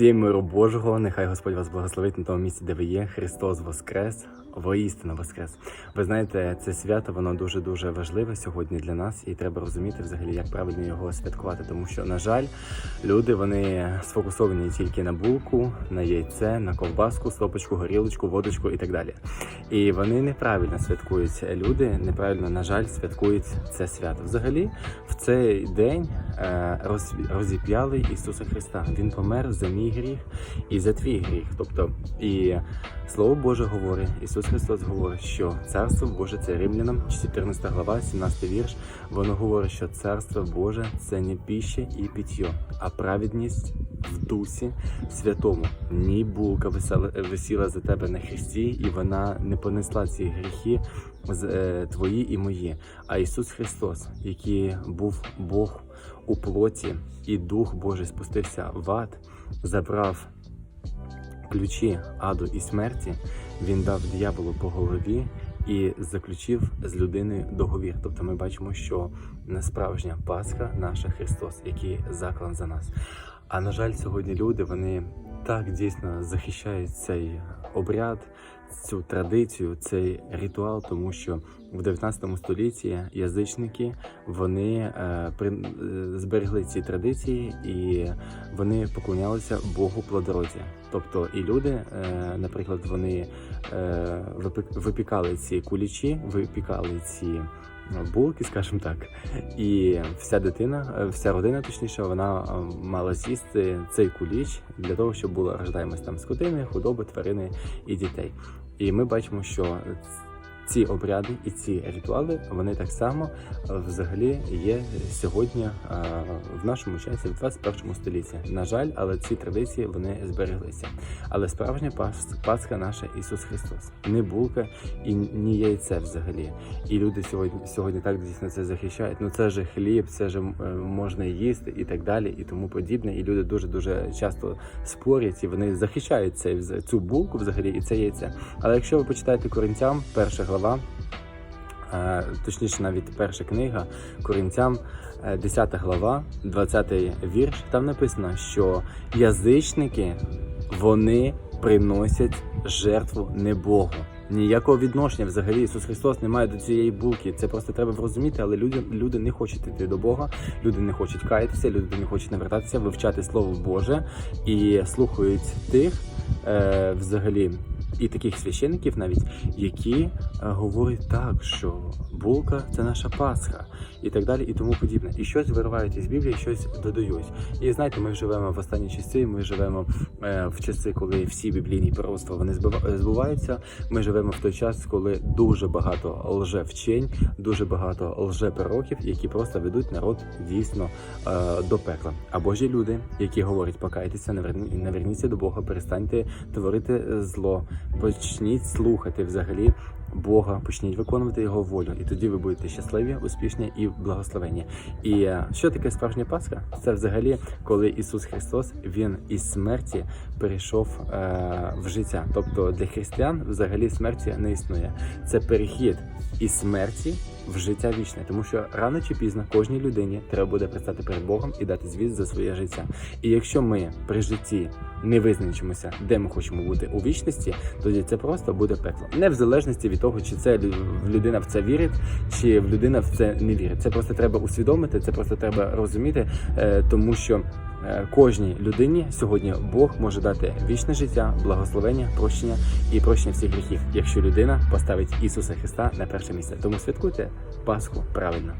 Всім миру Божого, нехай Господь вас благословить на тому місці, де ви є. Христос Воскрес, воістину Воскрес. Ви знаєте, це свято воно дуже дуже важливе сьогодні для нас, і треба розуміти взагалі, як правильно його святкувати. Тому що, на жаль, люди вони сфокусовані тільки на булку, на яйце, на ковбаску, стопочку, горілочку, водочку і так далі. І вони неправильно святкують. Люди неправильно, на жаль, святкують це свято. Взагалі, в цей день розіп'яли Ісуса Христа. Він помер за мій гріх і за твій гріх. Тобто, і Слово Боже говорить, Ісус Христос говорить, що Царство Боже це Римлянам, 14 глава, 17 вірш. Воно говорить, що Царство Боже це не піща і питьо, а праведність в дусі святому. Ні булка висіла за тебе на хресті, і вона не понесла ці гріхи е, твої і мої. А Ісус Христос, який був Бог у плоті, і Дух Божий спустився в ад, забрав ключі аду і смерті, він дав дияволу по голові і заключив з людиною договір. Тобто ми бачимо, що не справжня Пасха наша Христос, який заклан за нас. А на жаль, сьогодні люди вони так дійсно захищають цей обряд, цю традицію, цей ритуал, тому що в 19 столітті язичники вони е, при, е, зберегли ці традиції і вони поклонялися Богу плодородя. Тобто і люди, е, наприклад, вони е, випікали ці кулічі, випікали ці е, булки, скажімо так, і вся дитина, е, вся родина, точніше, вона е, мала з'їсти цей куліч для того, щоб була рождаємость там скотини, худоби, тварини і дітей. І ми бачимо, що ці обряди і ці ритуали вони так само е, взагалі є сьогодні е, в нашому часі, в 21 столітті. На жаль, але ці традиції вони збереглися. Але справжня пас- Пасха наша Ісус Христос, не булка і ні яйце взагалі. І люди сьогодні сьогодні так дійсно це захищають. Ну це же хліб, це же е, можна їсти і так далі, і тому подібне. І люди дуже дуже часто спорять і вони захищають цей цю булку взагалі і це яйце. Але якщо ви почитаєте Коринтям, перша глава, е, точніше, навіть перша книга Коринтям, е, 10 глава, 20 вірш, там написано, що язичники вони приносять жертву не Богу. Ніякого відношення взагалі Ісус Христос не має до цієї булки. Це просто треба зрозуміти, але люди, люди не хочуть йти до Бога, люди не хочуть каятися, люди не хочуть навертатися, вивчати Слово Боже і слухають тих е, взагалі і таких священиків навіть, які е, говорять так, що булка це наша Пасха, і так далі, і тому подібне. І щось виривають із Біблії, щось додають. І знаєте, ми живемо в останні часи. Ми живемо е, в часи, коли всі біблійні пророцтва вони збуваються. Ми живемо в той час, коли дуже багато лжевчень, дуже багато лжепророків, які просто ведуть народ дійсно е, до пекла. А Божі люди, які говорять, покайтеся, наверні- наверніться до Бога, перестаньте творити зло, почніть слухати взагалі. Бога, почніть виконувати його волю, і тоді ви будете щасливі, успішні і благословені. І е, що таке справжня Пасха? Це взагалі, коли Ісус Христос Він із смерті перейшов е, в життя. Тобто для християн взагалі смерті не існує. Це перехід із смерті в життя вічне, тому що рано чи пізно кожній людині треба буде предстати перед Богом і дати звіт за своє життя. І якщо ми при житті не визначимося, де ми хочемо бути у вічності, тоді це просто буде пекло. Не в залежності від того, чи це лю- людина в це вірить, чи людина в це не вірить. Це просто треба усвідомити, це просто треба розуміти, е, тому що е, кожній людині сьогодні Бог може дати вічне життя, благословення, прощення і прощення всіх гріхів, якщо людина поставить Ісуса Христа на перше місце. Тому святкуйте Пасху правильно.